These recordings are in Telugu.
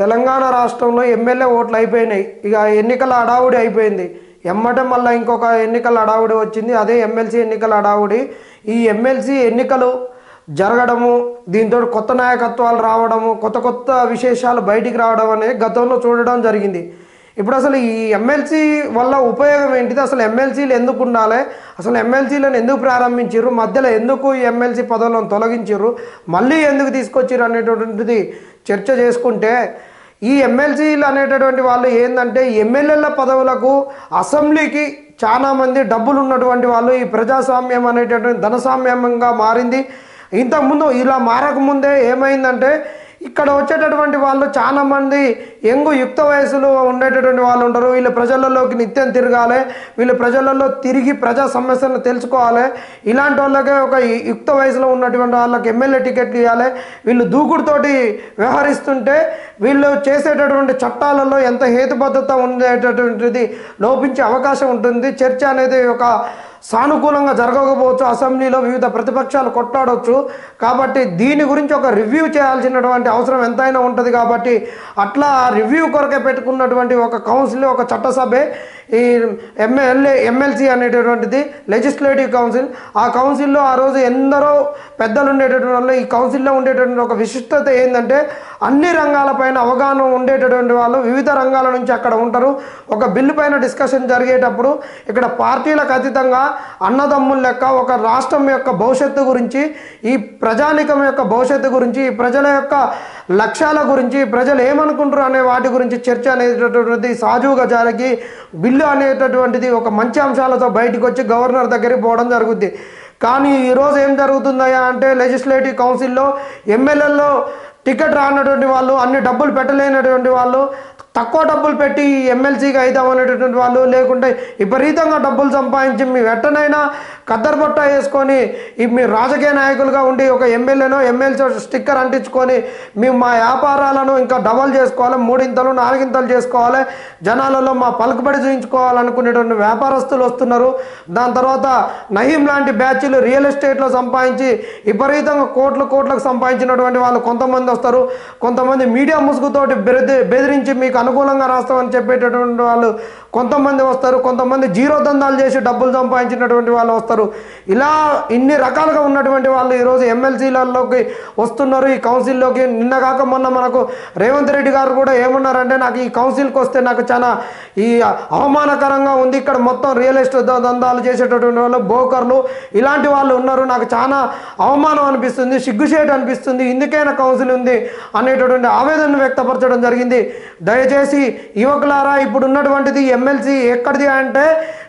తెలంగాణ రాష్ట్రంలో ఎమ్మెల్యే ఓట్లు అయిపోయినాయి. ఇక ఎన్నికల హడావుడి అయిపోయింది. ఎమ్మటం మళ్ళీ ఇంకొక ఎన్నికల అడావుడి వచ్చింది. అదే ఎమ్మెల్సీ ఎన్నికల హడావుడి. ఈ ఎమ్మెల్సీ ఎన్నికలు జరగడము దీంతో కొత్త నాయకత్వాలు రావడము కొత్త కొత్త విశేషాలు బయటికి రావడం అనేది గతంలో చూడడం జరిగింది. ఇప్పుడు అసలు ఈ ఎమ్మెల్సీ వల్ల ఉపయోగం ఏంటిది? అసలు ఎమ్మెల్సీలు ఎందుకు ఉండాలి? అసలు ఎమ్మెల్సీలను ఎందుకు ప్రారంభించారు మధ్యలో ఎందుకు ఈ ఎమ్మెల్సీ పదవులను తొలగించారు మళ్ళీ ఎందుకు తీసుకొచ్చారు అనేటటువంటిది చర్చ చేసుకుంటే ఈ ఎమ్మెల్సీలు అనేటటువంటి వాళ్ళు ఏంటంటే ఎమ్మెల్యేల పదవులకు అసెంబ్లీకి చాలామంది డబ్బులు ఉన్నటువంటి వాళ్ళు ఈ ప్రజాస్వామ్యం అనేటటువంటి ధనస్వామ్యంగా మారింది. ఇంతకుముందు ఇలా మారకముందే ఏమైందంటే ఇక్కడ వచ్చేటటువంటి వాళ్ళు చాలామంది ఎంగు యుక్త వయసులో ఉండేటటువంటి వాళ్ళు ఉంటారు వీళ్ళు ప్రజలలోకి నిత్యం తిరగాలి వీళ్ళు ప్రజలలో తిరిగి ప్రజా సమస్యలను తెలుసుకోవాలి. ఇలాంటి వాళ్ళకే ఒక యుక్త వయసులో ఉన్నటువంటి వాళ్ళకి ఎమ్మెల్యే టికెట్లు ఇవ్వాలి. వీళ్ళు దూకుడుతోటి వ్యవహరిస్తుంటే వీళ్ళు చేసేటటువంటి చట్టాలలో ఎంత హేతుబద్ధత ఉండేటటువంటిది లోపించే అవకాశం ఉంటుంది. చర్చ అనేది ఒక సానుకూలంగా జరగకపోవచ్చు. అసెంబ్లీలో వివిధ ప్రతిపక్షాలు కొట్లాడవచ్చు కాబట్టి దీని గురించి ఒక రివ్యూ చేయాల్సినటువంటి అవసరం ఎంతైనా ఉంటుంది కాబట్టి అట్లా ఆ రివ్యూ కొరకే పెట్టుకున్నటువంటి ఒక కౌన్సిల్ ఒక చట్టసభే ఈ ఎమ్మెల్యే ఎమ్మెల్సీ అనేటటువంటిది లెజిస్లేటివ్ కౌన్సిల్. ఆ కౌన్సిల్లో ఆ రోజు ఎందరో పెద్దలు ఉండేటటువంటి వాళ్ళు ఈ కౌన్సిల్లో ఉండేటటువంటి ఒక విశిష్టత ఏంటంటే అన్ని రంగాలపైన అవగాహన ఉండేటటువంటి వాళ్ళు వివిధ రంగాల నుంచి అక్కడ ఉంటారు. ఒక బిల్లు పైన డిస్కషన్ జరిగేటప్పుడు ఇక్కడ పార్టీలకు అతీతంగా అన్నదమ్ముల లెక్క ఒక రాష్ట్రం యొక్క భవిష్యత్తు గురించి ఈ ప్రజానికం యొక్క భవిష్యత్తు గురించి ఈ ప్రజల యొక్క లక్ష్యాల గురించి ప్రజలు ఏమనుకుంటారు అనే వాటి గురించి చర్చ అనేటటువంటిది సాజువుగా జరిగి బిల్లు అనేటటువంటిది ఒక మంచి అంశాలతో బయటకు వచ్చి గవర్నర్ దగ్గరికి పోవడం జరుగుద్ది. కానీ ఈరోజు ఏం జరుగుతుందయ్యా అంటే లెజిస్లేటివ్ కౌన్సిల్లో ఎమ్మెల్యేల్లో టికెట్ రానటువంటి వాళ్ళు అన్ని డబ్బులు పెట్టలేనటువంటి వాళ్ళు తక్కువ డబ్బులు పెట్టి ఎమ్మెల్సీగా అవుదాం అనేటటువంటి వాళ్ళు లేకుంటే విపరీతంగా డబ్బులు సంపాదించి మీ వెంటనైనా కద్దరుబట్ట వేసుకొని మీ రాజకీయ నాయకులుగా ఉండి ఒక ఎమ్మెల్యేనో ఎమ్మెల్సీ స్టిక్కర్ అంటించుకొని మేము మా వ్యాపారాలను ఇంకా డబల్ చేసుకోవాలి మూడింతలు నాలుగింతలు చేసుకోవాలి జనాలలో మా పలుకుబడి చూయించుకోవాలనుకునేటువంటి వ్యాపారస్తులు వస్తున్నారు. దాని తర్వాత నహీం లాంటి బ్యాచ్లు రియల్ ఎస్టేట్లో సంపాదించి విపరీతంగా కోట్లు కోట్లకు సంపాదించినటువంటి వాళ్ళు కొంతమంది వస్తారు. కొంతమంది మీడియా ముసుగుతోటి బెదిరించి మీకు అనుకూలంగా రాస్తామని చెప్పేటటువంటి వాళ్ళు కొంతమంది వస్తారు కొంతమంది జీరో దందాలు చేసి డబ్బులు సంపాదించినటువంటి వాళ్ళు వస్తారు. ఇలా ఇన్ని రకాలుగా ఉన్నటువంటి వాళ్ళు ఈరోజు ఎమ్మెల్సీలలోకి వస్తున్నారు. ఈ కౌన్సిల్లోకి నిన్న కాక మొన్న మనకు రేవంత్ రెడ్డి గారు కూడా ఏమన్నారంటే నాకు ఈ కౌన్సిల్కి వస్తే నాకు చాలా ఈ అవమానకరంగా ఉంది. ఇక్కడ మొత్తం రియల్ ఎస్టేట్ దందాలు చేసేటటువంటి వాళ్ళు బోకర్లు ఇలాంటి వాళ్ళు ఉన్నారు. నాకు చాలా అవమానం అనిపిస్తుంది సిగ్గుచేటు అనిపిస్తుంది. ఇందుకైనా కౌన్సిల్ ఉంది అనేటటువంటి ఆవేదన వ్యక్తపరచడం జరిగింది. దయచేసి యువకులారా ఇప్పుడు ఉన్నటువంటిది ఎమ్మెల్సీ ఎక్కడిది అంటే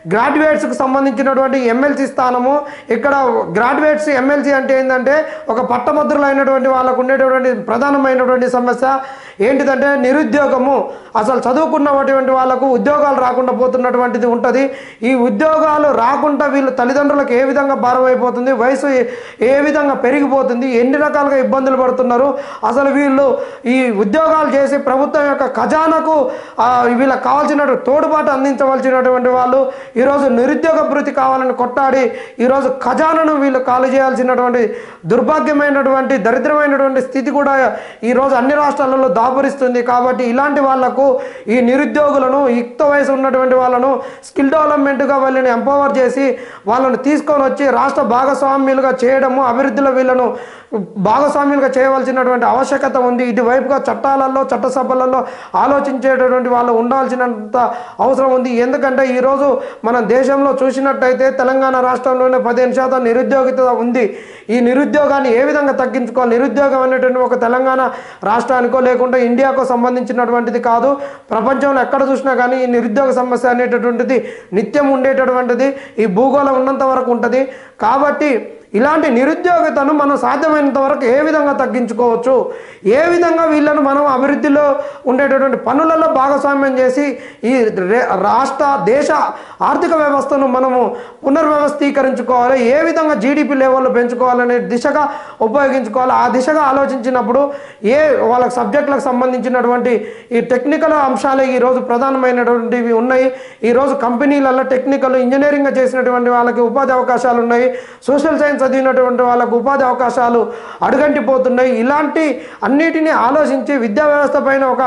గ్రాడ్యుయేట్స్కి సంబంధించినటువంటి ఎమ్మెల్సీ స్థానము. ఇక్కడ గ్రాడ్యుయేట్స్ ఎమ్మెల్సీ అంటే ఏంటంటే ఒక పట్టభద్రులైనటువంటి వాళ్ళకు ఉండేటటువంటి ప్రధానమైనటువంటి సమస్య ఏంటిదంటే నిరుద్యోగము. అసలు చదువుకున్నటువంటి వాళ్ళకు ఉద్యోగాలు రాకుండా పోతున్నటువంటిది ఉంటుంది. ఈ ఉద్యోగాలు రాకుండా వీళ్ళు తల్లిదండ్రులకు ఏ విధంగా భారమైపోతుంది వయసు ఏ- విధంగా పెరిగిపోతుంది ఎన్ని రకాలుగా ఇబ్బందులు పడుతున్నారు. అసలు వీళ్ళు ఈ ఉద్యోగాలు చేసి ప్రభుత్వం యొక్క ఖజానాకు వీళ్ళకి కావాల్సిన తోడుబాటు అందించవలసినటువంటి వాళ్ళు ఈరోజు నిరుద్యోగ భృతి కావాలని కొట్టాడి ఈరోజు ఖజానాను వీళ్ళు ఖాళీ చేయాల్సినటువంటి దుర్భాగ్యమైనటువంటి దరిద్రమైనటువంటి స్థితి కూడా ఈరోజు అన్ని రాష్ట్రాలలో దాపురిస్తుంది. కాబట్టి ఇలాంటి వాళ్ళకు ఈ నిరుద్యోగులను యుక్త వయసు ఉన్నటువంటి వాళ్ళను స్కిల్ డెవలప్మెంట్గా వాళ్ళని ఎంపవర్ చేసి వాళ్ళను తీసుకొని వచ్చి రాష్ట్ర భాగస్వామ్యులుగా చేయడము అభివృద్ధిలో వీళ్ళను భాగస్వామ్యులుగా చేయవలసినటువంటి ఆవశ్యకత ఉంది. ఇటువైపుగా చట్టాలలో చట్టసభలలో ఆలోచించేటటువంటి వాళ్ళు ఉండాల్సినంత అవసరం ఉంది. ఎందుకంటే ఈరోజు మన దేశంలో చూసినట్టయితే తెలంగాణ రాష్ట్రంలోనే పదిహేను శాతం నిరుద్యోగిత ఉంది. ఈ నిరుద్యోగాన్ని ఏ విధంగా తగ్గించుకోవాలి? నిరుద్యోగం అనేటువంటి ఒక తెలంగాణ రాష్ట్రానికో లేకుంటే ఇండియాకో సంబంధించినటువంటిది కాదు. ప్రపంచంలో ఎక్కడ చూసినా కానీ ఈ నిరుద్యోగ సమస్య అనేటటువంటిది నిత్యం ఉండేటటువంటిది. ఈ భూగోళం ఉన్నంత వరకు ఉంటుంది. కాబట్టి ఇలాంటి నిరుద్యోగితను మనం సాధ్యమైనంత వరకు ఏ విధంగా తగ్గించుకోవచ్చు? ఏ విధంగా వీళ్ళను మనం అభివృద్ధిలో ఉండేటటువంటి పనులలో భాగస్వామ్యం చేసి ఈ రాష్ట్ర దేశ ఆర్థిక వ్యవస్థను మనము పునర్వ్యవస్థీకరించుకోవాలి? ఏ విధంగా జీడిపి లెవెల్లో పెంచుకోవాలనే దిశగా ఉపయోగించుకోవాలి? ఆ దిశగా ఆలోచించినప్పుడు ఏ వాళ్ళ సబ్జెక్టులకు సంబంధించినటువంటి ఈ టెక్నికల్ అంశాలే ఈరోజు ప్రధానమైనటువంటివి ఉన్నాయి. ఈరోజు కంపెనీలలో టెక్నికల్ ఇంజనీరింగ్ చేసినటువంటి వాళ్ళకి ఉపాధి అవకాశాలు ఉన్నాయి. సోషల్ సైన్స్ చదివినటువంటి వాళ్ళకు ఉపాధి అవకాశాలు అడుగంటిపోతున్నాయి. ఇలాంటి అన్నిటినీ ఆలోచించి విద్యా వ్యవస్థ పైన ఒక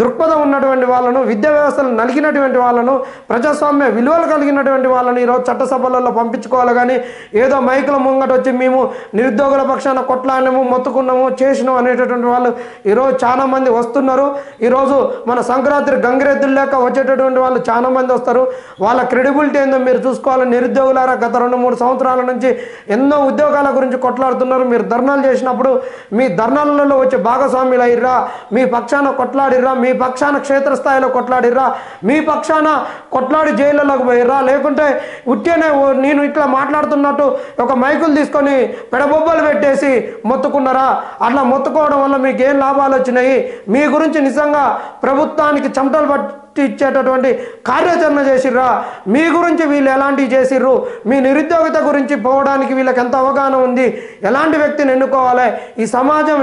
దృక్పథం ఉన్నటువంటి వాళ్ళను విద్యా వ్యవస్థను నలిగినటువంటి వాళ్ళను ప్రజాస్వామ్య విలువలు కలిగినటువంటి వాళ్ళని ఈరోజు చట్టసభలలో పంపించుకోవాలి. కానీ ఏదో మైకుల ముంగట వచ్చి మేము నిరుద్యోగుల పక్షాన కొట్లాడినాము మొత్తుకున్నాము చేసినాము అనేటటువంటి వాళ్ళు ఈరోజు చాలామంది వస్తున్నారు. ఈరోజు మన సంక్రాంతి గంగిరెద్దులు లేక వచ్చేటటువంటి వాళ్ళు చాలామంది వస్తారు. వాళ్ళ క్రెడిబిలిటీ ఏందో మీరు చూసుకోవాలి. నిరుద్యోగులారా గత రెండు మూడు సంవత్సరాల నుంచి ఎన్నో ఉద్యోగాల గురించి కొట్లాడుతున్నారు. మీరు ధర్నాలు చేసినప్పుడు మీ ధర్నాలలో వచ్చే భాగస్వామ్యులు అయ్యిర్రా. మీ పక్షాన కొట్లాడిర్రా. మీ పక్షాన క్షేత్రస్థాయిలో కొట్లాడిర్రా. మీ పక్షాన కొట్లాడి జైళ్ళలోకి పోయిర్రా. లేకుంటే ఉట్టినే ఓ- నేను ఇట్లా మాట్లాడుతున్నట్టు ఒక మైకులు తీసుకొని పెడబొబ్బలు పెట్టేసి మొత్తుకున్నారా? అట్లా మొత్తుకోవడం వల్ల మీకు ఏం లాభాలు వచ్చినాయి? మీ గురించి నిజంగా ప్రభుత్వానికి చెమటలు పట్టి ఇచ్చేటటువంటి కార్యాచరణ చేసిర్రా? మీ గురించి వీళ్ళు ఎలాంటివి చేసిర్రు? మీ నిరుద్యోగిత గురించి పోవడానికి వీళ్ళకి ఎంత అవగాహన ఉంది? ఎలాంటి వ్యక్తిని ఎన్నుకోవాలి? ఈ సమాజం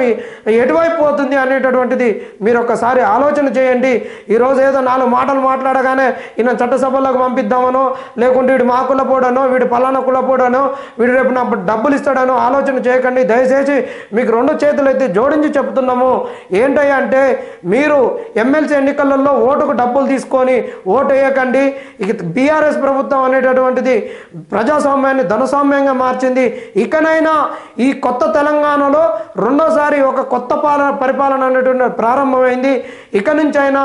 ఎటువైపు పోతుంది అనేటటువంటిది మీరు ఒక్కసారి ఆలోచన చేయండి. ఈరోజు ఏదో నాలుగు మాటలు మాట్లాడగానే ఈయన చట్టసభలకు పంపిద్దామనో లేకుంటే వీడు మా కులపోడనో వీడు పలానా కులపోడనో వీడు రేపు నా డబ్బులు ఇస్తాడనో ఆలోచన చేయకండి. దయచేసి మీకు రెండు చేతులు అయితే జోడించి చెప్తున్నాము. ఏంటంటే అంటే మీరు ఎమ్మెల్సీ ఎన్నికలలో ఓటుకు డబ్బు డబ్బులు తీసుకొని ఓటు వేయకండి ఇక బీఆర్ఎస్ ప్రభుత్వం అనేటటువంటిది ప్రజాస్వామ్యాన్ని ధనస్వామ్యంగా మార్చింది. ఇకనైనా ఈ కొత్త తెలంగాణలో రెండోసారి ఒక కొత్త పాలన పరిపాలన అనేటువంటి ప్రారంభమైంది. ఇక నుంచైనా అయినా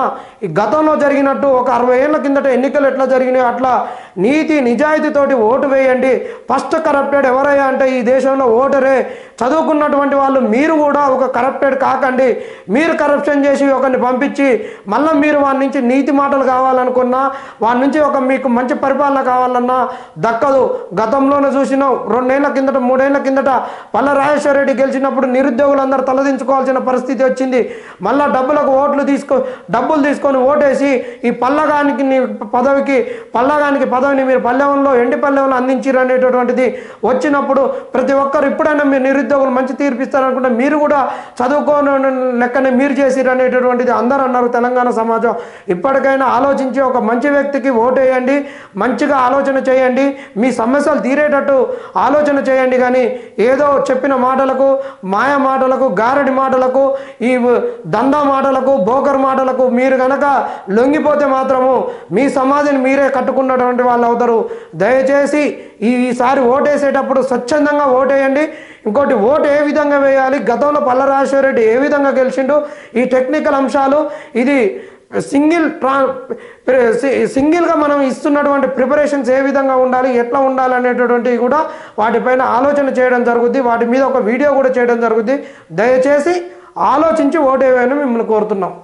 గతంలో జరిగినట్టు ఒక అరవై ఏళ్ళ కిందట ఎన్నికలు ఎట్లా జరిగినాయి అట్లా నీతి నిజాయితీతోటి ఓటు వేయండి. ఫస్ట్ కరప్టెడ్ ఎవరయ్యా అంటే ఈ దేశంలో ఓటరే. చదువుకున్నటువంటి వాళ్ళు మీరు కూడా ఒక కరప్టెడ్ కాకండి. మీరు కరప్షన్ చేసి ఒకరిని పంపించి మళ్ళీ మీరు వాడి నుంచి నీతి మాటలు కావాలనుకున్నా వాడి నుంచి ఒక మీకు మంచి పరిపాలన కావాలన్నా దక్కదు. గతంలోనే చూసినాం రెండేళ్ళ కిందట మూడేళ్ళ కిందట పల్ల రాజేశ్వర రెడ్డి గెలిచినప్పుడు నిరుద్యోగులందరూ తలదించుకోవాల్సిన పరిస్థితి వచ్చింది. మళ్ళా డబ్బులకు ఓట్లు తీసుకో డబ్బులు తీసుకొని ఓటేసి ఈ పల్లగానికి నీ పదవికి పల్లగానికి పదవి పదవిని మీరు పల్లెంలో ఎండి పల్లెవంలో అందించారు అనేటటువంటిది వచ్చినప్పుడు ప్రతి ఒక్కరు ఇప్పుడైనా మీరు నిరుద్యోగులు మంచి తీర్పిస్తారనుకుంటే మీరు కూడా చదువుకోని లెక్కనే మీరు చేసిరు అనేటటువంటిది అందరూ అన్నారు తెలంగాణ సమాజం. ఇప్పటికైనా ఆలోచించి ఒక మంచి వ్యక్తికి ఓటు వేయండి మంచిగా ఆలోచన చేయండి మీ సమస్యలు తీరేటట్టు ఆలోచన చేయండి కానీ ఏదో చెప్పిన మాటలకు మాయ మాటలకు గారడి మాటలకు ఈ దందా మాటలకు బోకర్ మాటలకు మీరు కనుక లొంగిపోతే మాత్రము మీ సమాధిని మీరే కట్టుకున్నటువంటి వాళ్ళు అవుతారు దయచేసి ఈసారి ఓటేసేటప్పుడు స్వచ్ఛందంగా ఓటేయండి. ఇంకోటి ఓటు ఏ విధంగా వేయాలి? గతంలో పల్ల రెడ్డి ఏ విధంగా గెలిచిండు? ఈ టెక్నికల్ అంశాలు ఇది సింగిల్ ట్రా సింగిల్గా మనం ఇస్తున్నటువంటి ప్రిపరేషన్స్ ఏ విధంగా ఉండాలి? ఎట్లా ఉండాలి అనేటటువంటివి కూడా వాటిపైన ఆలోచన చేయడం జరుగుద్ది. వాటి మీద ఒక వీడియో కూడా చేయడం జరుగుద్ది. దయచేసి ఆలోచించి ఓటేవేయని మిమ్మల్ని కోరుతున్నాం.